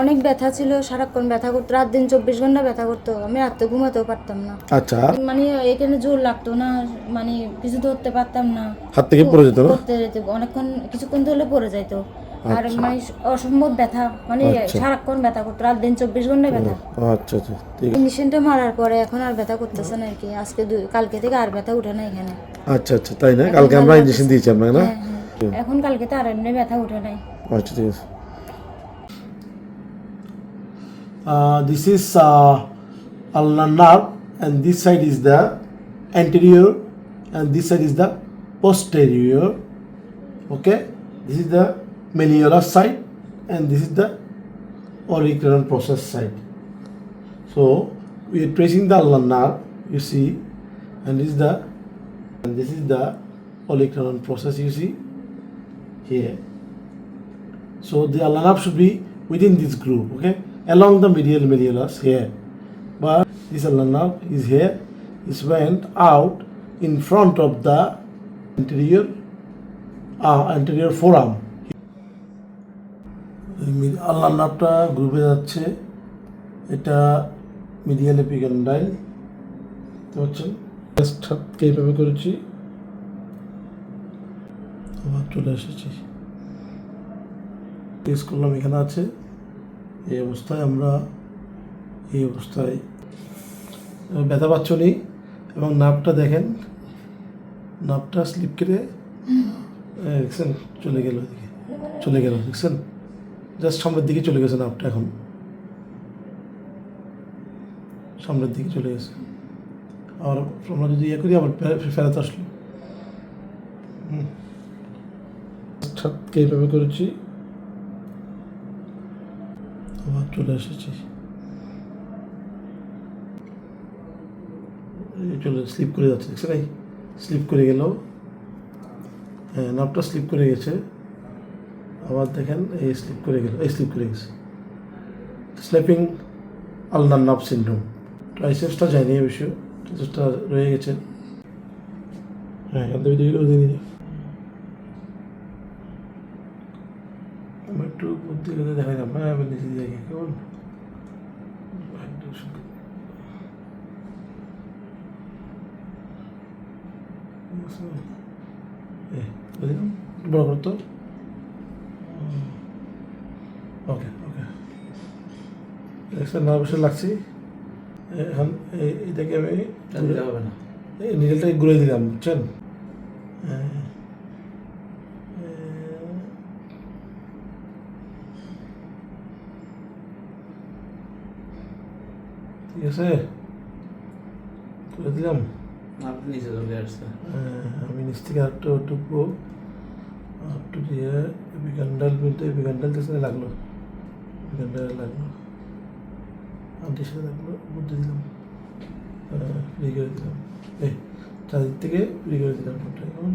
অনেক ব্যথা ছিল সারাক্ষণ ব্যথা করতো রাত দিন চব্বিশ ঘণ্টা ব্যথা করতো আমি রাতে ঘুমাতেও পারতাম না। আচ্ছা। মানে এখানে জোর লাগতো না মানে কিছু ধরতে পারতাম না। হাত থেকে পড়ে যেত অনেকক্ষণ কিছুক্ষণ ধরলে পড়ে যাইতো। আর আচ্ছা। মানে অসম্ভব ব্যথা মানে সারাক্ষণ ব্যথা করতো রাত দিন চব্বিশ ঘণ্টা ব্যথা। আচ্ছা আচ্ছা ইঞ্জেকশনটা মারার পরে এখন আর ব্যথা করতেছে না আর কি আজকে কালকে থেকে আর ব্যথা উঠে না এখানে। আচ্ছা আচ্ছা তাই না? কালকে আমরা ইঞ্জেকশন দিয়েছি আপনাকে না? হ্যাঁ হ্যাঁ। এখন কালকে তো আর এমনি ব্যথা উঠে নাই। আচ্ছা ঠিক আছে। Uh, this is uh, ulnar and this side is the anterior and this side is the posterior. Okay? This is the malleolar side and this is the auricular process side. So we are tracing the ulnar you see and this is the and this is the auricular process you see here. So the ulnar should be within this group, okay, along the medial malleolus here. But this ulnar nerve is here, is went out in front of the anterior, uh, anterior forearm. আল্লাহ নাভটা গ্রুপে যাচ্ছে এটা medial এপিগ্যান্ডাইল তো হচ্ছেন হাতকে এইভাবে করেছি আবার চলে এসেছি টেস্ট করলাম এখানে আছে এই অবস্থায় আমরা এই অবস্থায় ব্যথা পাচ্ছ নি এবং নাপটা দেখেন নাপটা স্লিপ কেটে দেখছেন চলে গেল ওদিকে চলে গেল দেখছেন? জাস্ট সামনের দিকে চলে গেছে নাপটা এখন। সামনের দিকে চলে গেছে। আর আমরা যদি ইয়ে করি আবার ফেরত আসলো। এইভাবে করেছি আবার চলে এসেছি। চলে স্লিপ করে যাচ্ছে দেখছেন এই স্লিপ করে গেল। হ্যাঁ নাপটা স্লিপ করে গেছে। আবার দেখেন, এই স্লিপ করে গেল, এই স্লিপ করে গেছে। স্লিপিং আলনার নাভ সিন্ড্রোম ট্রাইসেপসটা যায়নি বিষয়ে ট্রাইসেপসটা রয়ে গেছে। হ্যাঁ এখান থেকে আমার একটু বুদ্ধি করে দেখা যাবে হ্যাঁ আমি নিচে দিয়ে কেমন? বড় করতো ওকে ওকে। দেখছেন নার্ভাসে লাগছি। এখন এটাকে আমি হবে না। এই নিডেলটাকে ঘুরে দিলাম বুঝছেন? হ্যাঁ। ঠিক আছে? করে দিলাম। আপনি নিচে চলে আসছে। হ্যাঁ, আমি নিচ থেকে আরেকটু টুকবো একটু দিয়ে এপিকান্ডাল বলতে এপিকান্ডাল থেকে লাগল। এপিকান্ডাল লাগল। আন্টির সাথে লাগল বুদ্ধি দিলাম। ফ্রি করে দিলাম। এই চারিদিক থেকে ফ্রি করে দিলাম কেমন